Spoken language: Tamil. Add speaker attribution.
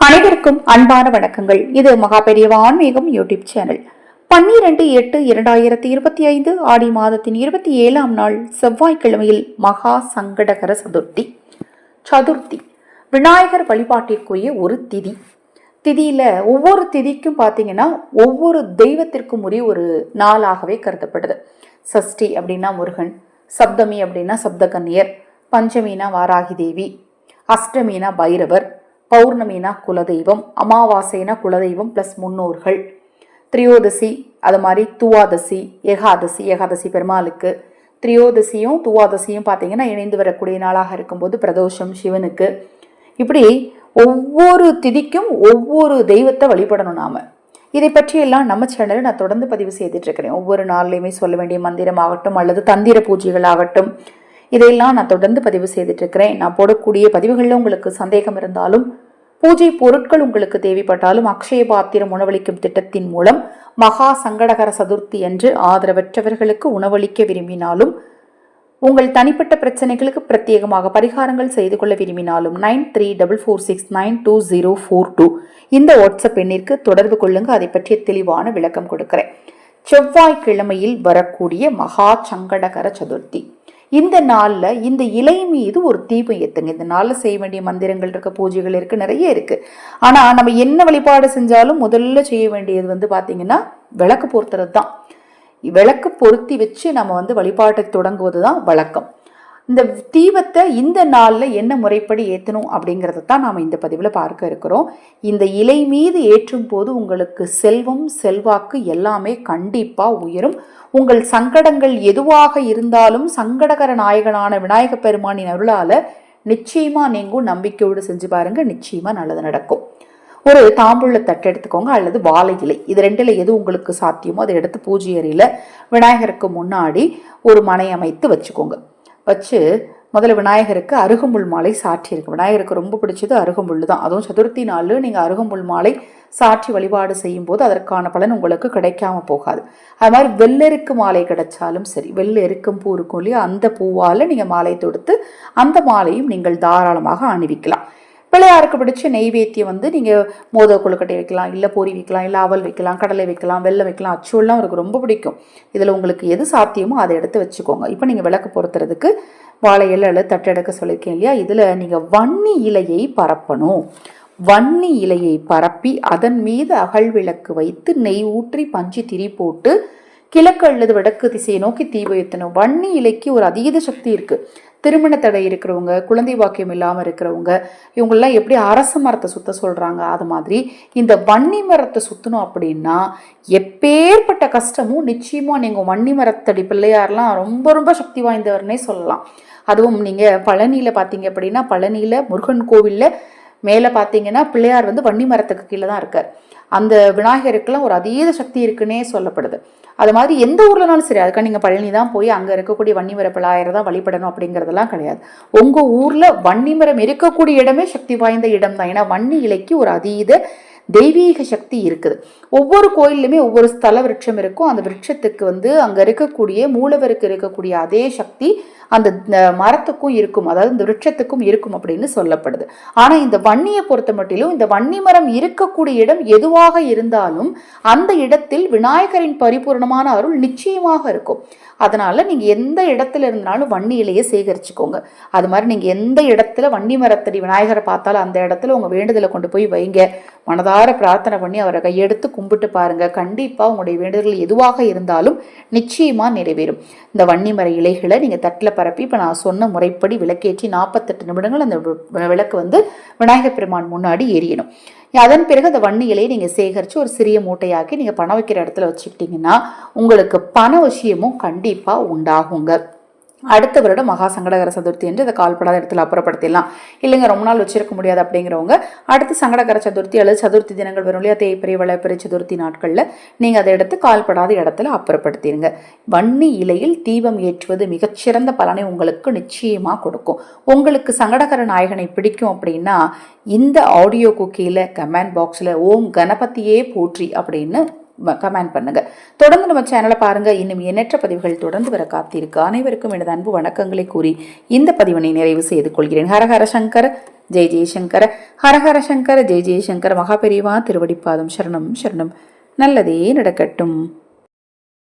Speaker 1: அனைவருக்கும் அன்பான வணக்கங்கள். இது மகாபெரியவ ஆன்மீகம் யூடியூப் சேனல். பன்னிரண்டு எட்டு இரண்டாயிரத்தி இருபத்தி ஐந்து ஆடி மாதத்தின் இருபத்தி ஏழாம் நாள் செவ்வாய்க்கிழமையில் மகா சங்கடகர சதுர்த்தி. சதுர்த்தி. விநாயகர் வழிபாட்டிற்குரிய ஒரு திதி. திதியில ஒவ்வொரு திதிக்கும் பார்த்தீங்கன்னா ஒவ்வொரு தெய்வத்திற்கும் உரிய ஒரு நாளாகவே கருதப்படுது. சஷ்டி அப்படின்னா முருகன் சப்தமி அப்படின்னா சப்தகன்னியர் பஞ்சமினா வாராகி தேவி அஷ்டமினா பைரவர் பௌர்ணமினா குலதெய்வம் அமாவாசைனா குலதெய்வம் ப்ளஸ் முன்னோர்கள். திரியோதசி அது மாதிரி துவாதசி ஏகாதசி ஏகாதசி பெருமாளுக்கு. திரியோதசியும் துவாதசியும் பார்த்தீங்கன்னா இணைந்து வரக்கூடிய நாளாக இருக்கும்போது பிரதோஷம் சிவனுக்கு. இப்படி ஒவ்வொரு திதிக்கும் ஒவ்வொரு தெய்வத்தை வழிபடணும் நாம். இதை பற்றியெல்லாம் நம்ம சேனலில் நான் தொடர்ந்து பதிவு செய்துட்டு இருக்கிறேன். ஒவ்வொரு நாள்லையுமே சொல்ல வேண்டிய மந்திரம் ஆகட்டும் அல்லது தந்திர பூஜைகள் ஆகட்டும் இதையெல்லாம் நான் தொடர்ந்து பதிவு செய்துட்டு இருக்கிறேன் நான் போடக்கூடிய பதிவுகளில் உங்களுக்கு சந்தேகம் இருந்தாலும் பூஜை பொருட்கள் உங்களுக்கு தேவைப்பட்டாலும் அக்ஷய பாத்திரம் உணவளிக்கும் திட்டத்தின் மூலம் மகா சங்கடகர சதுர்த்தி அன்று ஆதரவற்றவர்களுக்கு உணவளிக்க விரும்பினாலும் உங்கள் தனிப்பட்ட பிரச்சனைகளுக்கு பிரத்யேகமாக பரிகாரங்கள் செய்து கொள்ள விரும்பினாலும் nine three double four six nine two zero four two இந்த வாட்ஸ்அப் எண்ணிற்கு தொடர்பு கொள்ளுங்க. அதை பற்றிய தெளிவான விளக்கம் கொடுக்கிறேன். செவ்வாய்க்கிழமையில் வரக்கூடிய மகா சங்கடகர சதுர்த்தி. இந்த நாளில் இந்த இலை மீது ஒரு தீபம் ஏற்றுங்க இந்த நாளில் செய்ய வேண்டிய மந்திரங்கள் இருக்குது பூஜைகள் இருக்குது நிறைய இருக்குது ஆனால் நம்ம என்ன வழிபாடு செஞ்சாலும் முதல்ல செய்ய வேண்டியது வந்து பார்த்திங்கன்னா விளக்கு பொருத்துறது தான் விளக்கு பொருத்தி வச்சு நம்ம வந்து வழிபாட்டை தொடங்குவது தான் வழக்கம். இந்த தீபத்தை இந்த நாளில் என்ன முறைப்படி ஏற்றணும் அப்படிங்கிறத தான் நாம் இந்த பதிவில் பார்க்க இருக்கிறோம். இந்த இலை மீது ஏற்றும் போது உங்களுக்கு செல்வம் செல்வாக்கு எல்லாமே கண்டிப்பாக உயரும். உங்கள் சங்கடங்கள் எதுவாக இருந்தாலும் சங்கடகர நாயகனான விநாயக பெருமானின் அருளால் நிச்சயமாக நீங்கும் நம்பிக்கையோடு செஞ்சு பாருங்கள் நிச்சயமாக நல்லது நடக்கும். ஒரு தாம்பூல தட்டு எடுத்துக்கோங்க அல்லது வாழை இலை. இது ரெண்டில் எது உங்களுக்கு சாத்தியமோ அதை எடுத்து பூஜை அறையில் விநாயகருக்கு முன்னாடி ஒரு மனை அமைத்து வச்சுக்கோங்க. வச்சு முதல்ல விநாயகருக்கு அருகம்புல் மாலை சாற்றி இருக்கு விநாயகருக்கு ரொம்ப பிடிச்சது அருகம்புல் தான். அதுவும் சதுர்த்தி நாளில் நீங்கள் அருகம்புல் மாலை சாற்றி வழிபாடு செய்யும் போது அதற்கான பலன் உங்களுக்கு கிடைக்காம போகாது. அது மாதிரி வெள்ளெருக்கு மாலை கிடைச்சாலும் சரி வெள்ளெருக்கும் பூ இருக்கும் இல்லையா அந்த பூவால் நீங்கள் மாலை தொடுத்து அந்த மாலையும் நீங்கள் தாராளமாக அணிவிக்கலாம். பிள்ளையாருக்கு பிடிச்ச நெய்வேத்தியம் வந்து நீங்கள் மோத கொழுக்கட்டை வைக்கலாம் இல்லை பொரி வைக்கலாம் இல்லை அவல் வைக்கலாம் கடலை வைக்கலாம் வெள்ளம் வைக்கலாம் அச்சுவெல்லாம் அவருக்கு ரொம்ப பிடிக்கும். இதில் உங்களுக்கு எது சாத்தியமோ அதை எடுத்து வச்சுக்கோங்க. இப்போ நீங்கள் விளக்கு பொறுத்துறதுக்கு வாழை இலை தட்டு தட்டெடுக்க சொல்லியிருக்கேன் இல்லையா? இதில் நீங்கள் வன்னி இலையை பரப்பணும். வன்னி இலையை பரப்பி அதன் மீது அகல் விளக்கு வைத்து நெய் ஊற்றி பஞ்சு திரி போட்டு கிழக்கு அல்லது வடக்கு திசையை நோக்கி தீபம் ஏற்றணும் வன்னி இலைக்கு ஒரு அதீத சக்தி இருக்குது திருமண தடை இருக்கிறவங்க குழந்தை வாக்கியம் இல்லாமல் இருக்கிறவங்க இவங்கெல்லாம் எப்படி அரச மரத்தை சுத்த சொல்கிறாங்க அது மாதிரி இந்த வன்னி மரத்தை சுற்றணும் அப்படின்னா எப்பேற்பட்ட கஷ்டமும் நிச்சயமாக நீங்கள் வன்னி மரத்தடி பிள்ளையார்லாம் ரொம்ப ரொம்ப சக்தி வாய்ந்தவர்னே சொல்லலாம். அதுவும் நீங்கள் பழனியில் பார்த்தீங்க அப்படின்னா பழனியில் முருகன் கோவிலில் மேலே பார்த்தீங்கன்னா பிள்ளையார் வந்து வன்னி மரத்துக்கு கீழே தான் இருக்கார். அந்த விநாயகருக்கெல்லாம் ஒரு அதீத சக்தி இருக்குன்னே சொல்லப்படுது. அது மாதிரி எந்த ஊர்லனாலும் சரி அதுக்காக நீங்கள் பழனி தான் போய் அங்கே இருக்கக்கூடிய வன்னிமர பிள்ளையாரை தான் வழிபடணும் அப்படிங்கிறதெல்லாம் கிடையாது. உங்கள் ஊரில் வன்னிமரம் இருக்கக்கூடிய இடமே சக்தி வாய்ந்த இடம் தான் ஏன்னா வன்னி இலைக்கு ஒரு அதீத தெய்வீக சக்தி இருக்குது. ஒவ்வொரு கோயிலுமே ஒவ்வொரு ஸ்தல விருட்சம் இருக்கும். அந்த விருட்சத்துக்கு வந்து அங்கே இருக்கக்கூடிய மூலவருக்கு இருக்கக்கூடிய அதே சக்தி அந்த மரத்துக்கும் இருக்கும் அதாவது இந்த விருட்சத்துக்கும் இருக்கும் அப்படின்னு சொல்லப்படுது. ஆனால் இந்த வன்னியை பொறுத்த மட்டிலும் இந்த வன்னி மரம் இருக்கக்கூடிய இடம் எதுவாக இருந்தாலும் அந்த இடத்தில் விநாயகரின் பரிபூர்ணமான அருள் நிச்சயமாக இருக்கும். அதனால நீங்க எந்த இடத்துல இருந்தாலும் வன்னி இலையை சேகரிச்சுக்கோங்க. அது மாதிரி நீங்க எந்த இடத்துல வன்னி மரத்தடி விநாயகரை பார்த்தாலும் அந்த இடத்துல உங்க வேண்டுதலை கொண்டு போய் வைங்க. மனதார பிரார்த்தனை பண்ணி அவரை கையெடுத்து கும்பிட்டு பாருங்க. கண்டிப்பா உங்களுடைய வேண்டுதல் எதுவாக இருந்தாலும் நிச்சயமா நிறைவேறும். இந்த வன்னி மர இலைகளை நீங்க தட்டில் பரப்பி இப்போ நான் சொன்ன முறைப்படி விளக்கேற்றி நாற்பத்தெட்டு நிமிடங்கள் அந்த விளக்கு வந்து விநாயகர் பெருமான் முன்னாடி எரியணும் அதன் பிறகு அந்த வண்ணி இலையை நீங்கள் சேகரித்து ஒரு சிறிய மூட்டையாக்கி நீங்கள் பணம் வைக்கிற இடத்துல வச்சுக்கிட்டிங்கன்னா உங்களுக்கு பண விஷயமும் கண்டிப்பாக உண்டாகுங்க. அடுத்த வருடம் மகா சங்கடகர சதுர்த்தி என்று அதை கால்படாத இடத்துல அப்புறப்படுத்திடலாம். இல்லைங்க ரொம்ப நாள் வச்சிருக்க முடியாது அப்படிங்கிறவங்க அடுத்து சங்கடகர சதுர்த்தி அல்லது சதுர்த்தி தினங்கள் வரும் இல்லையா தேய்பிரை வளப்பிரை சதுர்த்தி நாட்களில் நீங்கள் அதை எடுத்து கால்படாத இடத்துல அப்புறப்படுத்திடுங்க. வன்னி இலையில் தீபம் ஏற்றுவது மிகச்சிறந்த பலனை உங்களுக்கு நிச்சயமாக கொடுக்கும். உங்களுக்கு சங்கடகர நாயகனை பிடிக்கும் அப்படின்னா இந்த ஆடியோ குக்கியில் கமெண்ட் பாக்ஸில் ஓம் கணபதியே போற்றி அப்படின்னு கமெண்ட் பண்ணுங்க. தொடர்ந்து நம்ம சேனலை பாருங்க. இன்னும் எண்ணற்ற பதிவுகள் தொடர்ந்து வர காத்திருக்கு. அனைவருக்கும் எனது அன்பு வணக்கங்களை கூறி இந்த பதிவினை நிறைவு செய்து கொள்கிறேன். ஹரஹர சங்கர் ஜெய் ஜெயசங்கர. ஹரஹர சங்கர ஜெய் ஜெயசங்கர. மகாபெரிவா திருவடிப்பாதம். சரணம் சரணம். நல்லதே நடக்கட்டும்.